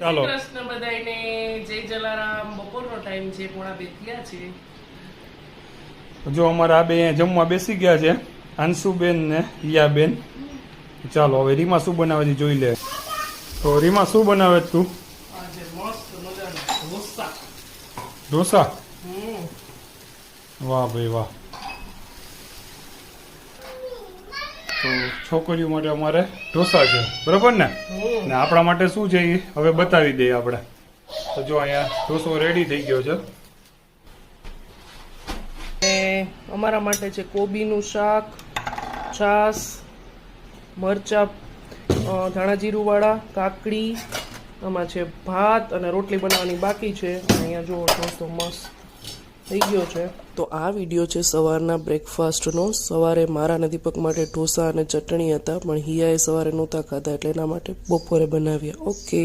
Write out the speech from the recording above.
ચાલો. કૃષ્ણ બધાને જય જલારામ. બપોરનો ટાઈમ છે પોણા બે થયા છે. જો અમારા આ બે જમવા બેસી ગયા છે અંશુબેન ને હિયાબેન. ચાલો હવે રીમા શું બનાવે છે જોઈ લે. તો રીમા શું બનાવે તું? આજે મસ્ત મજાના ઢોસા. વાહ ભાઈ વાહ. તો છોકરીઓ માટે અમારે ઢોસા છે. બરાબર ને? ને આપણા માટે શું છે એ હવે બતાવી દઈએ આપણે. તો જો અહીંયા ઢોસો રેડી થઈ ગયો છે. અમારા માટે છે કોબીનું શાક છાસ મરચા ધાણા જીરુંવાળા, કાકડી, આમાં છે ભાત અને રોટલી બનાવવાની બાકી છે. અહીંયા જુઓ ઢોસો મસ્ત થઈ ગયો છે. તો આ વીડિયો છે સવારના બ્રેકફાસ્ટનો સવારે મારા અને દીપક માટે ઢોસા અને ચટણી હતા, પણ હિયાએ સવારે નહોતા ખાધા એટલે એના માટે બપોરે બનાવ્યા. ઓકે